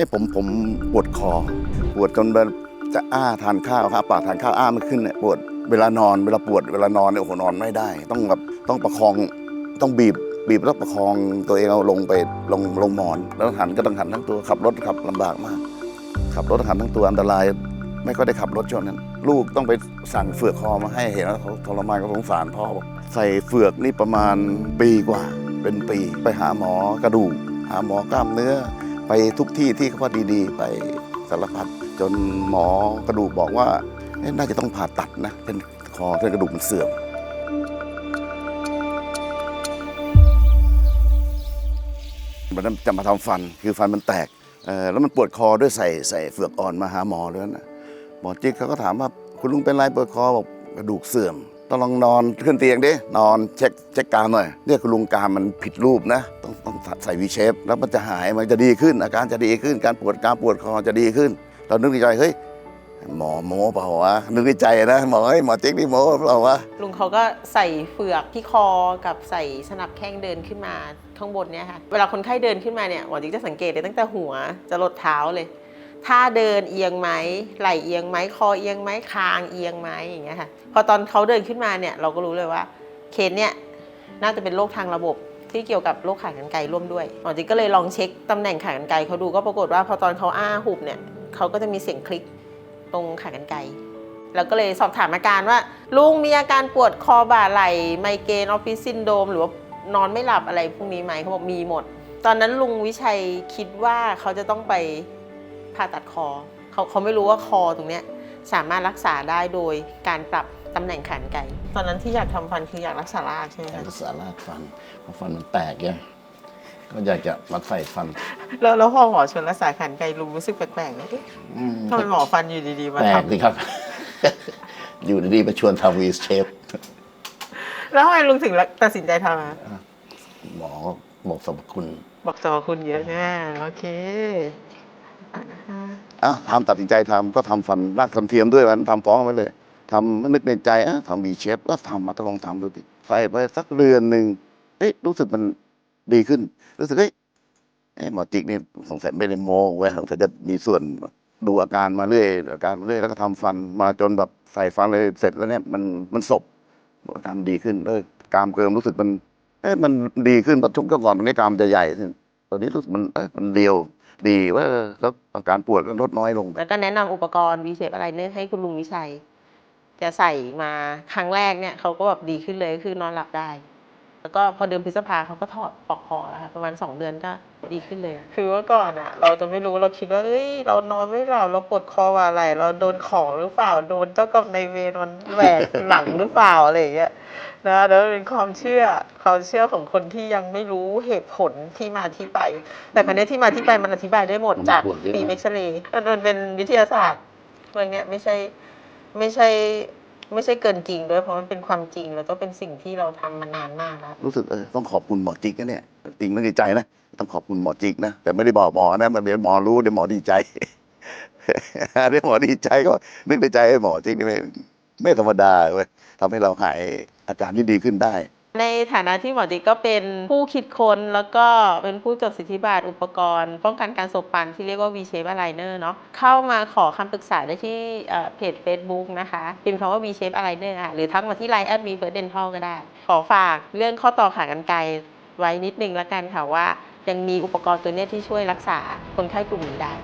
อ้ผมผมปวดคอ ปวดจนแบบจะอ้าทานข้าวครับปากทานข้าวอ้าไม่ขึ้นเนี่ยปวดเวลานอนเวลาปวดเวลานอนเนี่ยโอ้โหนอนไม่ได้ ต้องแบบต้องประคองต้องบีบบีบแล้วประคองตัวเองเอาลงไปลงลงหมอน แล้วหันก็ต้องหันทั้งตัวขับรถขับลำบากมาก ขับรถหันทั้งตัวอันตราย ไม่ค่อยได้ขับรถช่วงนั้น ลูกต้องไปสั่งเฟือกคอมาให้เห็นแล้วเขาทรมานก็สงสารพ่อบอกใส่เฟือกนี่ประมาณปีกว่า เป็นปีไปหาหมอกระดูกหาหมอกล้ามเนื้อ ไปทุกที่ที่เขาว่าดีๆ ไปสารพัดจนหมอกระดูกบอกว่าเอ๊ะน่าจะต้องผ่าตัดนะเป็นคอเส้นกระดูกมันเสื่อมวันนั้นจะมาทำฟันคือฟันมันแตกแล้วมันปวดคอด้วยใส่ใส่เฟือกอ่อนมาหาหมอด้วนะหมอจิ๊กเขาก็ถามว่าคุณลุงเป็นไรปวดคอบอกกระดูกเสื่อม ต้องลองนอนขึ้นเตียงดิ นอนเช็คเช็คกามหน่อยเนี่ยคุณลุงกามมันผิดรูปนะ ต้องต้องใส่วีเชฟ แล้วมันจะหาย มันจะดีขึ้น อาการจะดีขึ้น การปวดกามปวดคอจะดีขึ้น เรานึกในใจเฮ้ยหมอโมเปล่าวะนึกในใจนะหมอเฮ้ยหมอเจ๊กนี่โมเปล่าวะลุงเขาก็ใส่เฟือกที่คอกับใส่สนับแข้งเดินขึ้นมาข้างบนเนี่ยค่ะเวลาคนไข้เดินขึ้นมาเนี่ยหมอจิ๊กจะสังเกตเลยตั้งแต่หัวจะลดเท้าเลย ถ้าเดินเอียงไหมไหลเอียงไหมคอเอียงไหมคางเอียงไหมอย่างเงี้ยค่ะพอตอนเขาเดินขึ้นมาเนี่ยเราก็รู้เลยว่าเคสเนี่ยน่าจะเป็นโรคทางระบบที่เกี่ยวกับโรคขากรรไกรร่วมด้วยหมอจิ๊กก็เลยลองเช็คตำแหน่งขากรรไกรเขาดูก็ปรากฏว่าพอตอนเขาอ้าหุบเนี่ยเขาก็จะมีเสียงคลิกตรงขากรรไกรแล้วก็เลยสอบถามอาการว่า ลุงมีอาการปวดคอบ่าไหล่ไมเกรนออฟฟิศซินโดมหรือว่านอนไม่หลับอะไรพวกนี้ไหมเขาบอกมีหมด ตอนนั้นลุงวิชัยคิดว่าเขาจะต้องไป ผ่าตัดคอเขาเขาไม่รู้ว่าคอตรงเนี้ยสามารถรักษาได้โดยการปรับตำแหน่งขานไกรตอนนั้นที่อยากทำฟันคืออยากรักษารากใช่ไหมอยากคะรักษารากฟันเพราะฟันมันแตกไงก็อยากจะมาใส่ฟัน แล้วแล้วพอหมอชวนรักษาขานไกรลุงรู้สึกแปลกๆไหมเอ๊ะอืมทำไมหมอฟันอยู่ดีๆมาแปลทกสิครับ อยู่ดีๆมาชวนทำวีเชฟำแล้วทำไมลุงถึงตัดสินใจทำอะหมอบอกสรรพคุณ บอกสรรพคุณเยอะใช่ไหมโอเค อะทำตัดสินใจทำก็ทำฟันรากทำเทียมด้วยมันทำฟ้องไว้เลยทำนึกในใจอะทำวีเชฟก็ทำมาต้องลองทำดูดิใส่ไปสักเดือนหนึ่งเอ๊ะรู้สึกมันดีขึ้น รู้สึกเอ๊ะหมอจิกนี่สงสัยไม่ได้โม้ไว้ยสงสัยจะมีส่วนดูอาการมาเรื่อยอาการมาเรื่อยแล้วก็ทำฟันมาจนแบบใส่ฟันเลยเสร็จแล้วเนี่ยมันมันศพอาการดีขึ้นเลยกามเกิมรู้สึกมันเอ๊ะมันดีขึ้นตอนช่วงก่อนตรงนี้กามจะใหญ่ขึ้น ตอนนี้รู้สึกมันเอ๊ะมันเดียวดีว่าเออแล้วอาการปวดก็ลดน้อยลงแล้วก็แนะนำอุปกรณ์วีเซฟอะไรเนี่ยให้คุณลุงวิชัย จะใส่มาครั้งแรกเนี่ยเขาก็แบบดีขึ้นเลยก็คือนอนหลับได้ แล้วก็พอเดือนพฤษภาเขาก็ถอดปลอกคอแล้วค่ะประมาณ 2 เดือนก็ดีขึ้นเลย คือว่าก่อนอะเราจะไม่รู้เราคิดว่าเอ้ยเรานอนไม่หลับเราปวดคอว่าอะไร เราโดนของหรือเปล่าโดนเจ้ากรรมนายเวรมันแหวกหลังหรือเปล่าอะไรอย่างเงี้ยนะแล้วมันเป็นความเชื่อความเชื่อของคนที่ยังไม่รู้เหตุผลที่มาที่ไป แต่ครั้นี้ที่มาที่ไปมันอธิบายได้หมดจากมันปวดเยอะปีเอ็กซเรย์มันเป็นวิทยาศาสตร์เรื่องเนี้ยไม่ใช่ไม่ใช่ ไม่ใช่เกินจริงด้วยเพราะมันเป็นความจริง แล้วก็เป็นสิ่งที่เราทำมานานมากแล้ว รู้สึกเออต้องขอบคุณหมอจิกนะเนี่ยจริงนึกในใจนะต้องขอบคุณหมอจิกนะแต่ไม่ได้บอกหมอนะมันเดี๋ยวหมอรู้เดี๋ยวหมอดีใจ เดี๋ยวหมอดีใจก็นึกในใจให้หมอจิกนี่ไม่ไม่ธรรมดาเว้ยทำให้เราหายอาการที่ดีขึ้นได้ ในฐานะที่หมอติ๊กก็เป็นผู้คิดค้นแล้วก็เป็นผู้จดสิทธิบัตรอุปกรณ์ ป้องกันการสบปันที่เรียกว่า V shape aligner เนาะเข้ามาขอคำปรึกษาได้ที่เเพจ Facebook นะคะพิมพ์คำว่า V shape aligner หรือทักมาที่ Line แอดมีเบิร์ดเดนทัลก็ได้ ขอฝากเรื่องข้อต่อขากรรไกรไว้นิดนึงละกันค่ะว่า ยังมีอุปกรณ์ตัวเนี้ยที่ช่วยรักษาคนไข้กลุ่มนี้ได้